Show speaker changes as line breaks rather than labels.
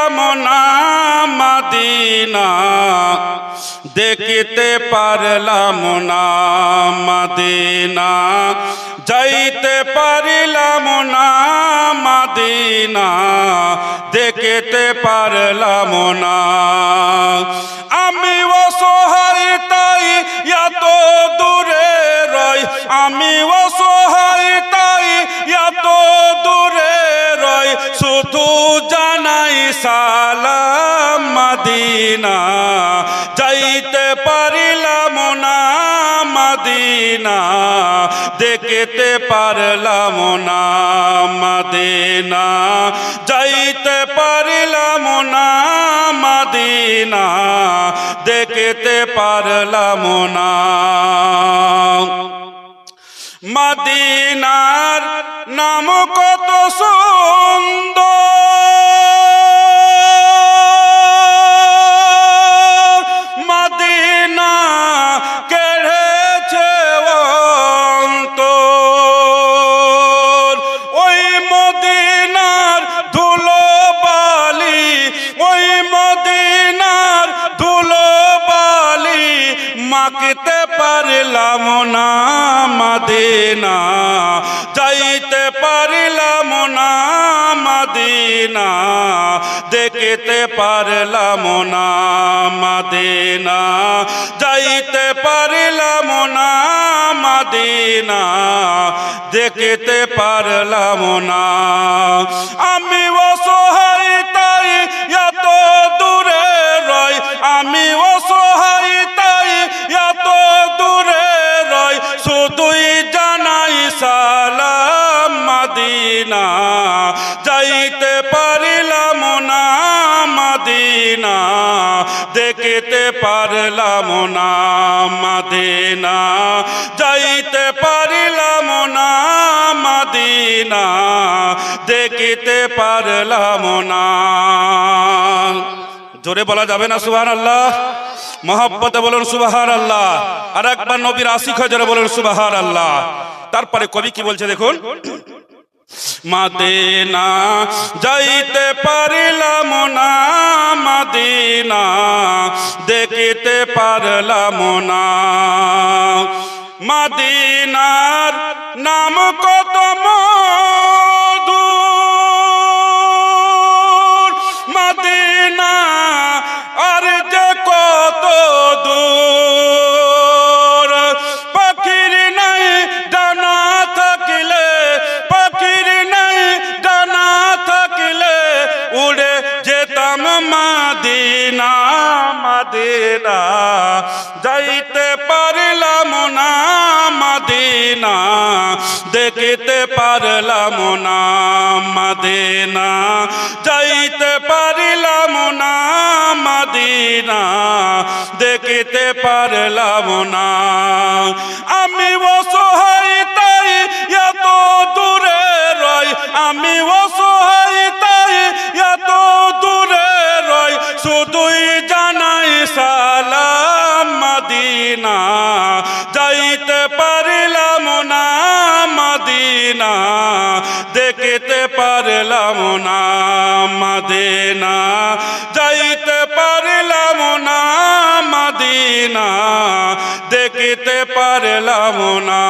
পারিলাম না মাদিনা, দেখিতে পারলাম না মাদিনা, যাইতে পারিলাম না মাদিনা, দেখিতে পারলাম না। আমি অসহায় তাই এত দূরে রই, আমি জানাই সালাম মদিনা। যাইতে পারিলাম না মদিনা, দেখতে পারলাম না মদিনা। যাইতে পারিলাম না মদিনা, দেখতে পারলাম না। মদিনার নাম কত সুন্দর। পারলাম না মদিনা, যাইতে পারলাম না মদিনা, দেখতে পারলাম না মদিনা, যাইতে পারলাম না মদিনা, দেখতে পারলাম না। আমি যাইতে পারিলাম না মদিনা, দেখতে পারলাম না মদিনা। যাইতে পারিলাম না মদিনা, দেখতে পারলাম না। জোরে বলা যাবে না সুহান আল্লাহ মহাব্বতে বলুন সুবাহার আল্লাহ আর একবার নবীর আশিক জোরে বলুন সুবাহার আল্লাহ তারপরে কবি কি বলছে দেখুন? মাদিনা যাইতে পারিলাম না মাদিনা দেখিতে পারলাম না। মাদিনার নাম কত মধুর মাদিনা যাইতে পারলাম না মাদিনা, দেখিতে পারলাম না মাদিনা, যাইতে পারলাম না মাদিনা, দেখিতে পারলাম না। আমি অসহায়, তাই এত দূরে রই, আমি অসহায় দেখতে পারলাম না মাদিনা। যাইতে পারলাম না মাদিনা। দেখিতে পারলাম না